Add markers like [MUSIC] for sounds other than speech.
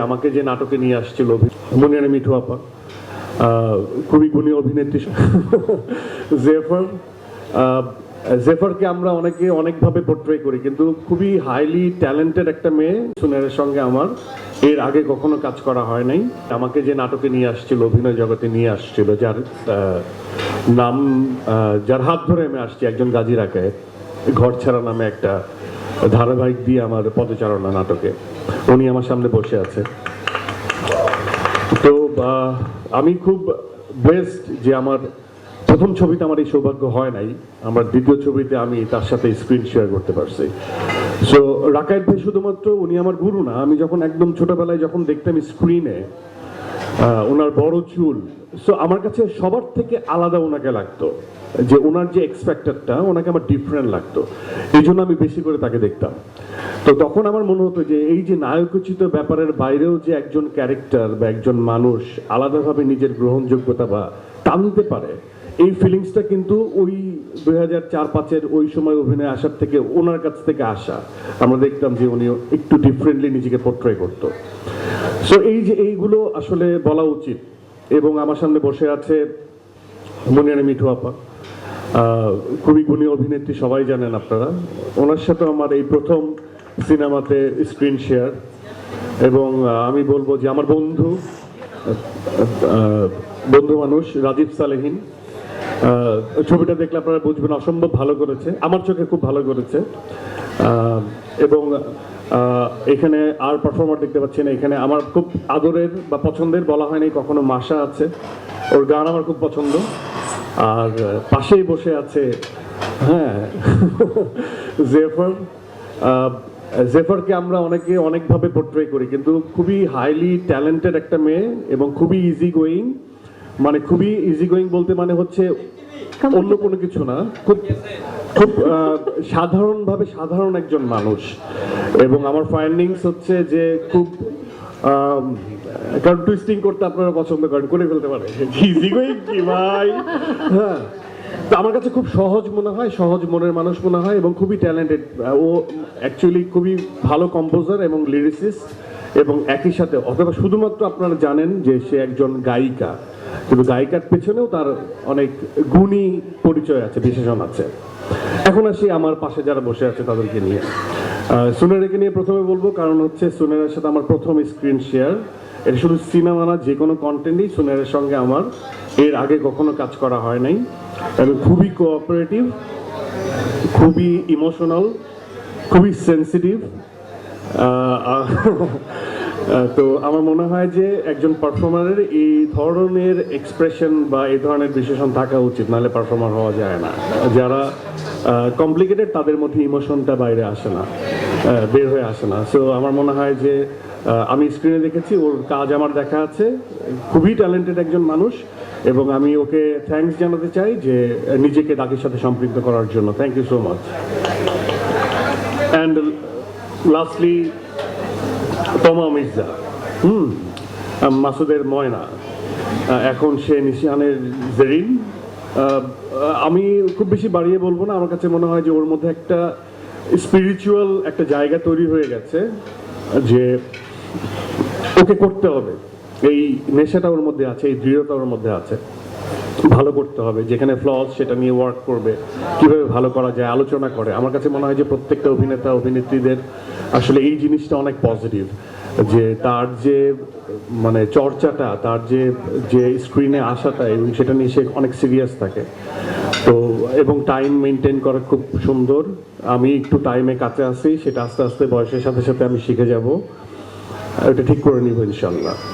আমাকে যে নাটকে নিয়ে আসছিল মনিয়ারে মিঠু আপা খুবই গুণী অভিনেত্রী। জেফার জেফারকে আমরা অনেকে অনেকভাবে পোর্ট্রে করি, কিন্তু খুবই হাইলি ট্যালেন্টেড একটা মেয়ে সুনের সঙ্গে আমার। এর আগে কখনো কাজ করা হয় নাই। আমাকে যে নাটকে নিয়ে আসছিল, অভিনয় জগতে নিয়ে আসছিল, যার নাম যার হাত ধরে আমি আসছি, একজন গাজী রাখে ঘর ছাড়া নামে একটা ধারাবাহিক দিয়ে আমার পদচারণা নাটকে। উনি আমার সামনে বসে আছে। তো আমি খুব বেস্ট যে আমার প্রথম ছবিতে আমার এই সৌভাগ্য হয় নাই, আমার দ্বিতীয় ছবিতে আমি তার সাথে স্ক্রিন শেয়ার করতে পারছি। সো রাকায়েত ভাই শুধুমাত্র উনি আমার গুরু না, আমি যখন একদম ছোটবেলায় যখন দেখতাম স্ক্রিনে ওনার বড় চুল। সো আমার কাছে সবার থেকে আলাদা ওনাকে লাগতো। যে ওনার যে এক্সপেক্টারটা ওনাকে আমার ডিফারেন্ট লাগতো। এই জন্য আমি বেশি করে তাকে দেখতাম। তো তখন আমার মনে হতো যে, এই যে নায়কোচিত ব্যাপারের বাইরেও যে একজন ক্যারেক্টার বা একজন মানুষ আলাদাভাবে নিজের গ্রহণযোগ্যতা বা টানতে পারে, এই ফিলিংসটা কিন্তু ওই দুই হাজার চার পাঁচের ওই সময় অভিনয় আসার থেকে, ওনার কাছ থেকে আসা। আমরা দেখতাম যে উনি একটু ডিফারেন্টলি নিজেকে পোর্ট্রে করতো। সো এই যে এইগুলো আসলে বলা উচিত, এবং আমার সামনে বসে আছে মনিয়ারে মিঠু আপা। খুবই গুণী অভিনেত্রী, সবাই জানেন আপনারা। ওনার সাথে আমার এই প্রথম সিনেমাতে স্ক্রিন শেয়ার, এবং আমি বলব যে আমার বন্ধু বন্ধু মানুষ, রাজীব সালেহিন। ছবিটা দেখলে আপনারা বুঝবেন, অসম্ভব ভালো করেছে। আমার চোখে খুব ভালো করেছে। এবং এখানে আর পারফর্মার দেখতে পাচ্ছেন এখানে আমার খুব আদরের বা পছন্দের বলা হয়নি, কখনো মাসা আছে। ওর গান আমার খুব পছন্দ। আর পাশেই বসে আছে হ্যাঁ [LAUGHS] জেফার। জেফারকে আমরা অনেকে অনেকভাবে পোর্ট্রে করি, কিন্তু খুবই হাইলি ট্যালেন্টেড একটা মেয়ে এবং খুবই ইজি গোয়িং মানে খুবই ইজি গোয়িং বলতে মানে হচ্ছে অন্য কোনো কিছু না। খুব খুব সাধারণভাবে সাধারণ একজন মানুষ। এবং আমার ফাইন্ডিংস হচ্ছে যে খুব কারণ টুইস্টিং করতে আপনারা পছন্দ করেন, করে ফেলতে পারে ইজি গোয়িং কি ভাই? হ্যাঁ। তো আমার কাছে খুব সহজ মনে হয়, সহজ মনের মানুষ মনে হয় এবং খুবই ট্যালেন্টেড ও অ্যাকচুয়ালি খুবই ভালো কম্পোজার এবং লিরিসিস্ট এবং একই সাথে, অথবা শুধুমাত্র আপনারা জানেন যে সে একজন গায়িকা। কিন্তু গায়িকার পেছনেও তার অনেক গুণী পরিচয় আছে, বিশেষণ আছে। এখন আসি আমার পাশে যারা বসে আছে তাদেরকে নিয়ে। সুনেরাকে নিয়ে প্রথমে বলব, কারণ হচ্ছে সুনেরার সাথে আমার প্রথম স্ক্রিন শেয়ার। এটা শুধু সিনেমা না, যে কোনো কন্টেন্টই সুনেরের সঙ্গে আমার এর আগে কখনো কাজ করা হয় নাই। এবং খুবই কোঅপারেটিভ খুবই ইমোশনাল খুবই সেন্সিটিভ তো আমার মনে হয় যে একজন পারফর্মারের এই ধরনের এক্সপ্রেশন বা এই ধরনের বিশেষণ থাকা উচিত, নাহলে পারফর্মার হওয়া যায় না। যারা কমপ্লিকেটেড তাদের মধ্যে ইমোশনটা বাইরে আসে না বের হয়ে আসে না। সো আমার মনে হয় যে আমি স্ক্রিনে দেখেছি, ওর কাজ আমার দেখা আছে। খুবই ট্যালেন্টেড একজন মানুষ এবং আমি ওকে থ্যাঙ্কস জানাতে চাই যে, নিজেকে তাদের সাথে সম্পৃক্ত করার জন্য। Thank you so much and lastly Toma Mirza. Hmm মাসুদের ময়না। এখন সে নিশিহানের জেরিন। আমি খুব বেশি বাড়িয়ে বলব না, আমার কাছে মনে হয় যে ওর মধ্যে একটা স্পিরিচুয়াল একটা জায়গা তৈরি হয়ে গেছে, যে ওকে করতে হবে। এই নেশাটা ওর মধ্যে আছে, এই দৃঢ়তা ওর মধ্যে আছে। ভালো করতে হবে, যেখানে ফ্লস সেটা নিয়ে ওয়ার্ক করবে, কীভাবে ভালো করা যায়, আলোচনা করে। আমার কাছে মনে হয় যে প্রত্যেকটা অভিনেতা, অভিনেত্রীদের আসলে এই জিনিসটা অনেক পজিটিভ যে তার যে মানে চর্চাটা, তার যে যে স্ক্রিনে আসাটা এবং সেটা নিয়ে সে অনেক সিরিয়াস থাকে। তো, এবং টাইম মেনটেন করা খুব সুন্দর। আমি একটু টাইমে কাছে আসি সেটা আস্তে আস্তে বয়সের সাথে সাথে আমি শিখে যাব। এটা ঠিক করে নিব ইনশাল্লাহ